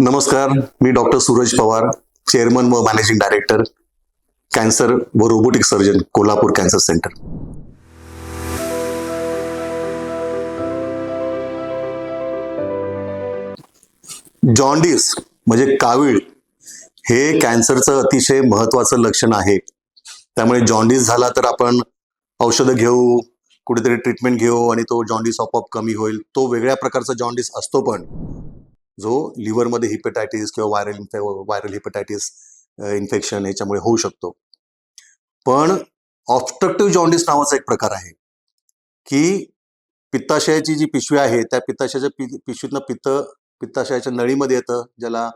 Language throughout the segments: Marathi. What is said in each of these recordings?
नमस्कार मी डॉक्टर सूरज पवार चेअरमन व मॅनेजिंग डायरेक्टर कॅन्सर व robotic surgeon Kolhapur cancer centre. Jaundice म्हणजे कावीळ हे कॅन्सरचं अतिशय महत्वाचं लक्षण आहे. त्यामुळे जॉन्डिस झाला तर आपण औषधं घेऊ कुठेतरी ट्रीटमेंट घेऊ आणि तो जॉन्डिस आपोआप कमी होईल. तो वेगळ्या प्रकारचा जॉन्डिस असतो पण. जो लिव्हरमध्ये हिपेटायटिस किंवा व्हायरल व्हायरल हिपेटायटिस इन्फेक्शन याच्यामुळे होऊ शकतो. पण ऑब्स्ट्रक्टिव्ह जॉन्डिस नावाचा एक प्रकार आहे की पित्ताशयाची जी पिशवी आहे त्या पित्ताशयाच्या पि पिशवीतनं पित्त पित्ताशयाच्या नळीमध्ये येतं ज्याला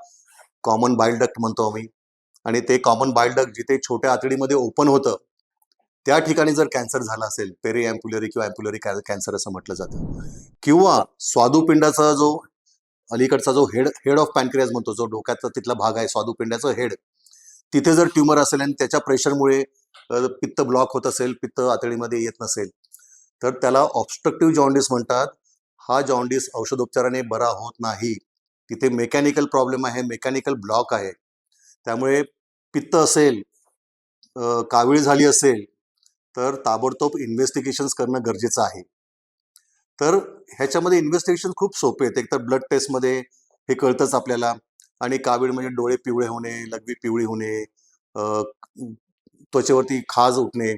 कॉमन बाईल डक्ट म्हणतो आम्ही. आणि ते कॉमन बाईल डक्ट जिथे छोट्या आतडीमध्ये ओपन होतं त्या ठिकाणी जर कॅन्सर झाला असेल पेरी अँप्युलरी किंवा अँप्युलरी कॅन्सर असं म्हटलं जातं. किंवा स्वादुपिंडाचा जो अलीकडचा जो हेड हेड ऑफ पॅनक्रियाज म्हणतो जो डोक्याचा तिथला भाग आहे स्वादुपिंडाचं हेड तिथे जर ट्युमर असेल आणि त्याच्या प्रेशरमुळे पित्त ब्लॉक होत असेल पित्त आतडीमध्ये येत नसेल तर त्याला ऑब्स्ट्रक्टिव्ह जॉन्डिस म्हणतात. हा जॉन्डिस औषधोपचाराने बरा होत नाही. तिथे मेकॅनिकल प्रॉब्लेम आहे मेकॅनिकल ब्लॉक आहे. त्यामुळे पित्त असेल कावीळ झाली असेल तर ताबडतोब इन्व्हेस्टिगेशन्स करणं गरजेचं आहे. तर ह्याच्यामध्ये इन्व्हेस्टिगेशन खूप सोपे आहेत. एकतर ब्लड टेस्टमध्ये हे कळतंच आपल्याला. आणि कावीळ म्हणजे डोळे पिवळे होणे लघवी पिवळी होणे त्वचेवरती खाज उठणे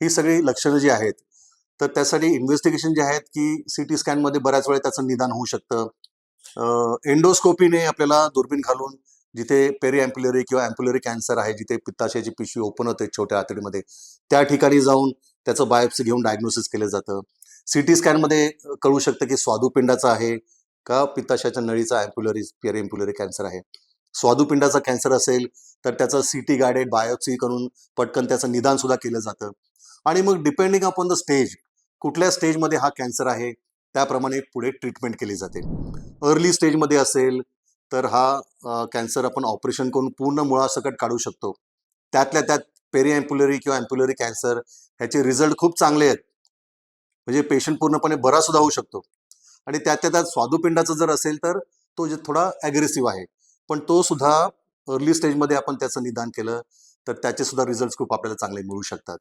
ही सगळी लक्षणं जी आहेत तर त्यासाठी इन्व्हेस्टिगेशन जे आहेत की सी टी स्कॅनमध्ये बऱ्याच वेळा त्याचं निदान होऊ शकतं. एंडोस्कोपीने आपल्याला दुर्बीण घालून जिथे पेरी अँप्युलरी किंवा अँप्युलरी कॅन्सर आहे जिथे पित्ताशयाची पिशवी ओपन होते छोट्या आतडीमध्ये त्या ठिकाणी जाऊन त्याचं बायोप्सी घेऊन डायग्नोसिस केलं जातं. सी टी स्कॅनमध्ये कळू शकतं की स्वादुपिंडाचा आहे का पित्ताशयाच्या नळीचा अँप्युलरी पिअर एम्प्युलरी कॅन्सर आहे. स्वादुपिंडाचा कॅन्सर असेल तर त्याचं सी टी गायडेड बायोप्सी करून पटकन त्याचं निदान सुद्धा केलं जातं. आणि मग डिपेंडिंग अपॉन द स्टेज कुठल्या स्टेजमध्ये हा कॅन्सर आहे त्याप्रमाणे पुढे ट्रीटमेंट केली जाते. अर्ली स्टेजमध्ये असेल तर हा कॅन्सर आपण ऑपरेशन करून पूर्ण मुळासकट काढू शकतो. त्यातल्या त्यात पेरी अँप्युलरी किंवा अँप्युलरी कॅन्सर ह्याचे रिझल्ट खूप चांगले आहेत. म्हणजे पेशंट पूर्णपणे बरा सुद्धा होऊ शकतो. आणि त्यातल्या त्यात स्वादुपिंडाचा जर असेल तर तो जे थोडा ॲग्रेसिव्ह आहे. पण तो सुद्धा अर्ली स्टेजमध्ये आपण त्याचं निदान केलं तर त्याचे सुद्धा रिझल्ट खूप आपल्याला चांगले मिळू शकतात.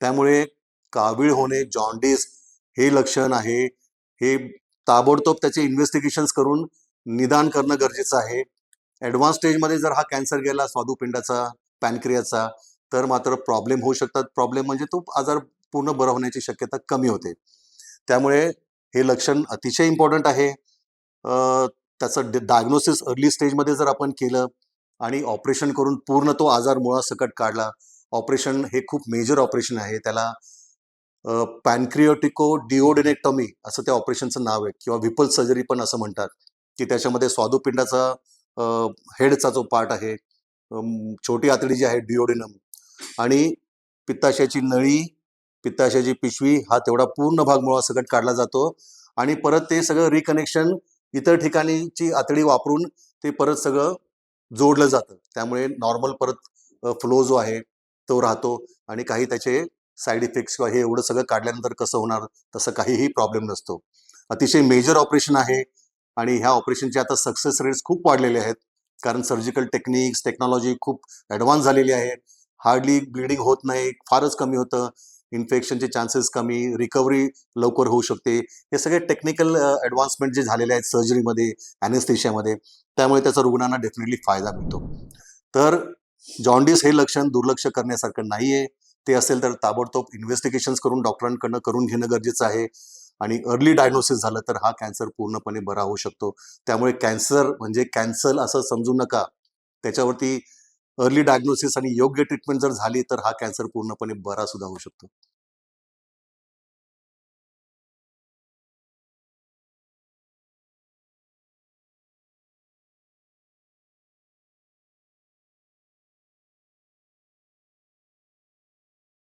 त्यामुळे कावीळ होणे जॉन्डिस हे लक्षण आहे. हे ताबडतोब त्याचे इन्व्हेस्टिगेशन्स करून निदान करणं गरजेचं आहे. ॲडव्हान्स स्टेजमध्ये जर हा कॅन्सर गेला स्वादुपिंडाचा पॅनक्रियाचा तर मात्र प्रॉब्लेम होऊ शकतात. प्रॉब्लेम म्हणजे तो आजार पूर्ण बरं होण्याची शक्यता कमी होते. त्यामुळे हे लक्षण अतिशय इम्पॉर्टंट आहे. त्याचं डायग्नोसिस अर्ली स्टेजमध्ये जर आपण केलं आणि ऑपरेशन करून पूर्ण तो आजार मुळासकट काढला ऑपरेशन हे खूप मेजर ऑपरेशन आहे. त्याला पॅनक्रिओटिको डिओडेनेक्टॉमी असं त्या ऑपरेशनचं नाव आहे किंवा विपल सर्जरी पण असं म्हणतात की त्याच्यामध्ये स्वादुपिंडाचा हेडचा जो पार्ट आहे छोटी आतडी जी आहे डिओडिनम आणि पित्ताशयाची नळी पित्ताशयाची पिशवी हा तेवढा पूर्ण भाग मुळासकट काढला जातो. आणि परत ते सगळं रिकनेक्शन इतर ठिकाणीची आतडी वापरून ते परत सगळं जोडलं जातं. त्यामुळे नॉर्मल परत फ्लो जो आहे तो राहतो आणि काही त्याचे साईड इफेक्ट्स किंवा हे एवढं सगळं काढल्यानंतर कसं होणार तसं काहीही प्रॉब्लेम नसतो. अतिशय मेजर ऑपरेशन आहे आणि ह्या ऑपरेशनचे आता सक्सेस रेट्स खूप वाढलेले आहेत. कारण सर्जिकल टेक्निक्स टेक्नॉलॉजी खूप ॲडव्हान्स झालेली आहे हार्डली ब्लिडिंग होत नाही फारच कमी होतं. इन्फेक्शनचे चान्सेस कमी रिकव्हरी लवकर होऊ शकते. हे सगळे टेक्निकल ॲडव्हान्समेंट जे झालेले आहेत सर्जरीमध्ये ॲनेस्थेशियामध्ये त्यामुळे त्याचा रुग्णांना डेफिनेटली फायदा मिळतो. तर जॉन्डिस हे लक्षण दुर्लक्ष करण्यासारखं नाही आहे ते असेल तर ताबडतोब इन्व्हेस्टिगेशन्स करून डॉक्टरांकडनं करून घेणं गरजेचं आहे. आणि अर्ली डायग्नोसिस झालं तर हा कॅन्सर पूर्णपणे बरा होऊ शकतो. त्यामुळे कॅन्सर म्हणजे कॅन्सर असं समजू नका. त्याच्यावरती अर्ली डायग्नोसिस आणि योग्य ट्रीटमेंट जर झाली तर हा कॅन्सर पूर्णपणे बरा सुद्धा होऊ शकतो.